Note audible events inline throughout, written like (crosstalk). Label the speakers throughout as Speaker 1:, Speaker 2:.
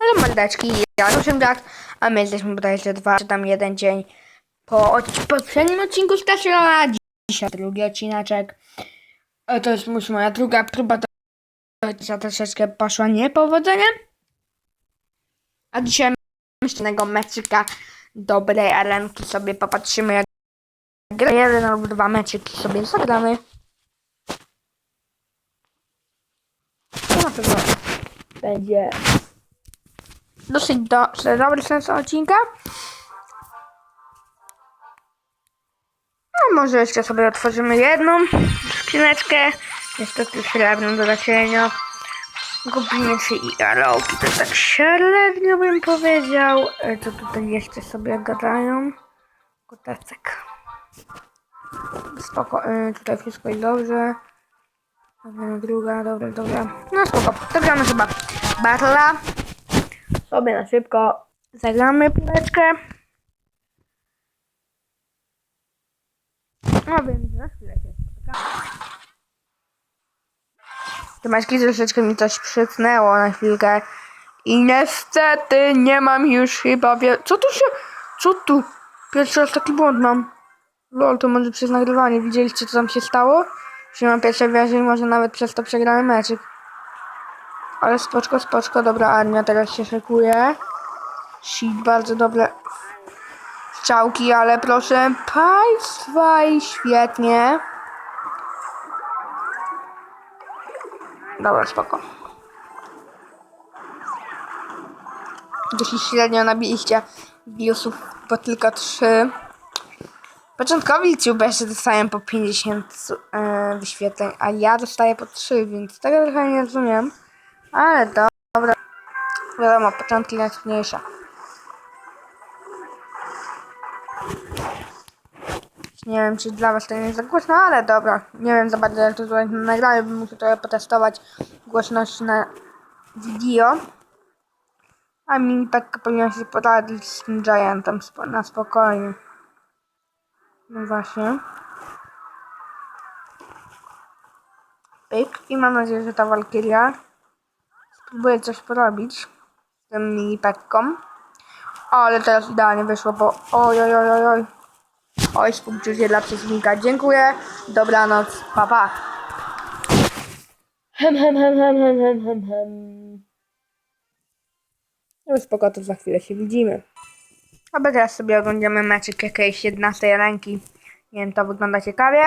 Speaker 1: Ale mordeczki, ja 8 lat, a my jesteśmy bodajże dwa, czy tam jeden dzień po poprzednim odcinku z Kasiela, dzisiaj drugi odcineczek. E, To jest już moja druga próba, to troszeczkę poszła niepowodzenie. A dzisiaj myślnego meczyka dobrej arenki sobie popatrzymy jak gra. Jeden albo dwa meczyki sobie zagramy. To na pewno będzie dosyć do, dobry sens odcinka. No może jeszcze sobie otworzymy jedną skrzyneczkę. Niestety srebrną do zasilenia. Gubinicy i arauki to tak średnio bym powiedział. E, Co tutaj jeszcze sobie gadają? Kotecek. Spoko, e, tutaj wszystko jest dobrze. Druga, dobra, dobra. No spoko, to chyba Batla. Sobie na szybko zagramy puleczkę. No więc za chwilę się spotykamy. Tomaśki troszeczkę mi coś przycnęło na chwilkę. I niestety nie mam już chyba wie... Co tu się... Co tu? Pierwszy raz taki błąd mam. Lol, to może przez nagrywanie. Widzieliście co tam się stało? Że mam pierwsze wrażenie, może nawet przez to przegrałem meczyk. Ale spoczko, spoczko. Dobra, armia teraz się szykuje. Shit, bardzo dobre strzałki, ale proszę państwa i świetnie. Dobra, spoko. Dosyć średnio nabiliście biosów, bo tylko trzy. Początkowi youtuberzy dostają po 50 e, wyświetleń, a ja dostaję po 3, więc tego trochę nie rozumiem. Ale do- dobra. Wiadomo, początki najtrudniejsze. Nie wiem, czy dla was to nie jest za głośno, ale dobra. Nie wiem za bardzo, jak to tutaj nagrałem, bym musiał trochę potestować głośność na video. A mini Pekka powinien się poradzić z tym Giantem na spokojnie. No właśnie. Pyk. I mam nadzieję, że ta Walkyria spróbuje coś porobić z tym mini Pekką. O, ale teraz idealnie wyszło, bo oj, oj, oj, oj, oj. Oj, współczucie dla przeciwnika. Dziękuję. Dobranoc. Pa, pa. Hem, hem, hem, hem, hem, hem, hem, hem. No spoko, to za chwilę się widzimy. A teraz sobie oglądamy meczyk jakiejś 11 ręki. Nie wiem, to wygląda ciekawie.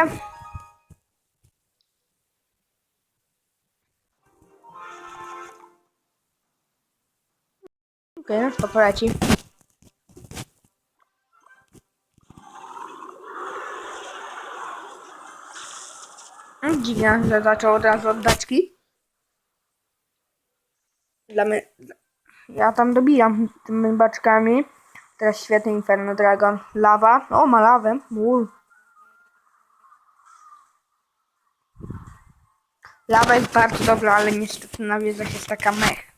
Speaker 1: Okej, no spoko leci. Mm, Dziwne, że zaczął od razu od daczki. Dla. Ja tam dobijam tymi baczkami. Teraz świetny Inferno Dragon. Lawa. O, ma lawę. Ul. Lawa jest bardzo dobra, ale niestety na wiedzach jest taka mech.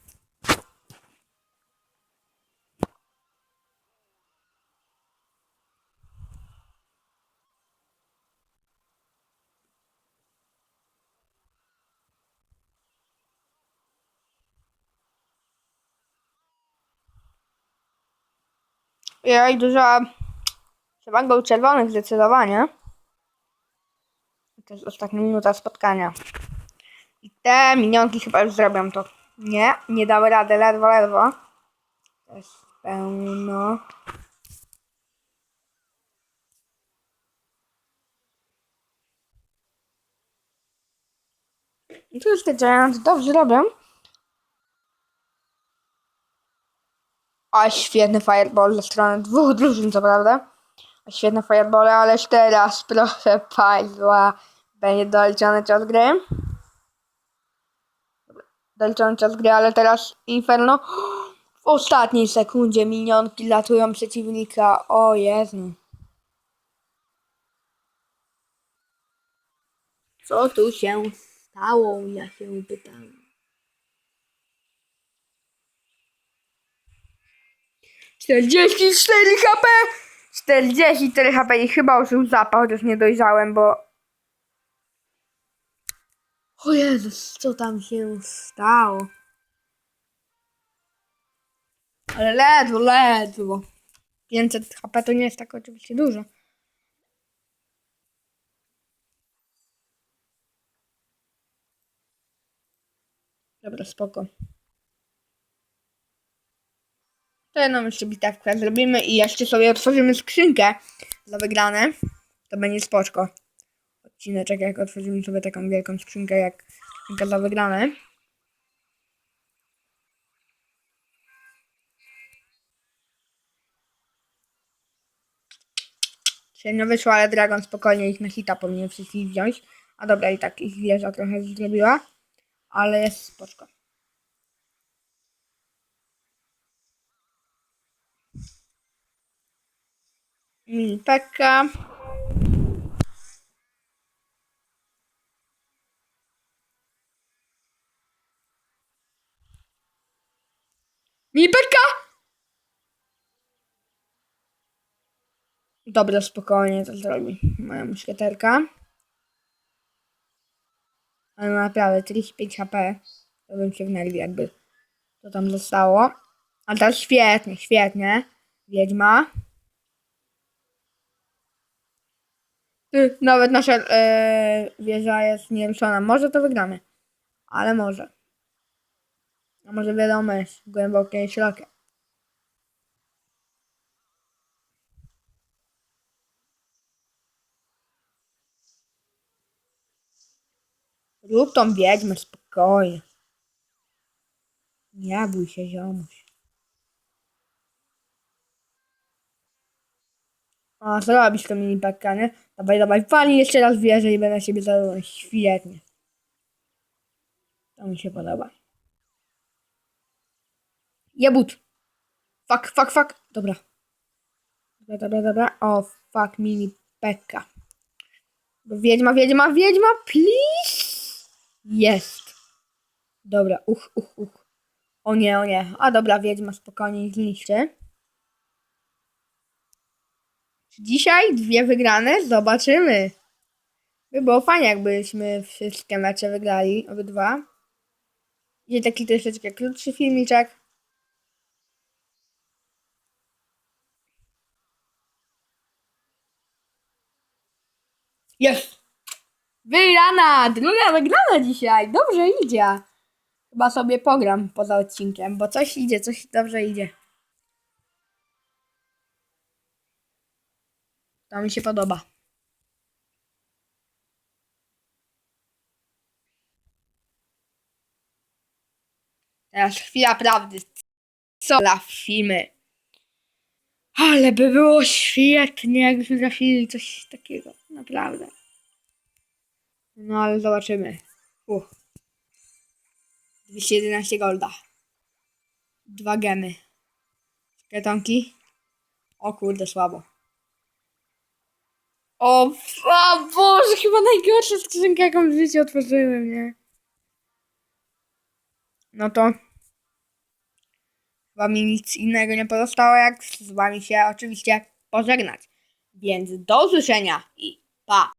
Speaker 1: Ja i dużo przewagą czerwonych zdecydowanie. To jest ostatnia minuta spotkania. I te minionki chyba już zrobią to. Nie, nie dały rady, ledwo, ledwo. To jest pełno. I tu już te Giants dobrze robią. A świetny fireball ze strony dwóch drużyn, co prawda. A świetne fireball, ależ teraz, (laughs) proszę Państwa, będzie doliczony czas gry. Doliczony czas gry, ale teraz Inferno. (gasps) W ostatniej sekundzie minionki latują przeciwnika. O Jezu. Co tu się stało? Ja się pytam. 44 HP! 44 HP i chyba użył zapał, chociaż nie dojrzałem, bo... O Jezus, co tam się stało? Ale ledwo, ledwo. 500 HP to nie jest tak oczywiście dużo. Dobra, spoko. To jedną jeszcze bitewkę zrobimy i jeszcze sobie otworzymy skrzynkę za wygrane. To będzie spoczko. Odcineczek, jak otworzymy sobie taką wielką skrzynkę, jak skrzynka za wygrane. Średnio wyszło, ale Dragon spokojnie ich na hita powinien wszystkich wziąć. A dobra, i tak ich wieża trochę zrobiła. Ale jest spoczko. Mini Pekka! Dobra, spokojnie to zrobi moja muszkieterka. Ale naprawdę 35 HP. To bym się wnerwił, jakby to tam zostało. A teraz świetnie, świetnie. Wiedźma. Ty, nawet nasza e, wieża jest nieruszona. Może to wygramy. Ale może. A może wiadomo jest głębokie i szerokie. Rób tą wiedźmę spokojnie. Nie bój się, ziomuś. O, zrobisz to mini pekka, nie? Dawaj, dawaj, wali jeszcze raz wierzę i będę siebie zadowolony. Świetnie. To mi się podoba. Jebut. Fuck, fuck, fuck. Dobra. Dobra, dobra, dobra. O, fuck, mini pekka. Wiedźma, wiedźma, wiedźma, please. Jest. Dobra, uch, uch, uch. O nie, o nie. A dobra, wiedźma, spokojnie, zniszczy. Dzisiaj dwie wygrane? Zobaczymy. By było fajnie, jakbyśmy wszystkie mecze wygrali, obydwa. I taki troszeczkę krótszy filmiczek. Jest! Wygrana! Druga wygrana dzisiaj! Dobrze idzie. Chyba sobie pogram poza odcinkiem, bo coś idzie, coś dobrze idzie. To mi się podoba. Teraz chwila prawdy. Co dla filmy. Ale by było świetnie, jakbyśmy trafili coś takiego. Naprawdę. No ale zobaczymy. Uch. 211 golda. Dwa gemy. Kretonki. O kurde, słabo. O, o Boże, chyba najgorsza skrzynka, jaką w życiu otworzyłem, nie? No to mi nic innego nie pozostało, jak z wami się oczywiście pożegnać. Więc do usłyszenia i pa!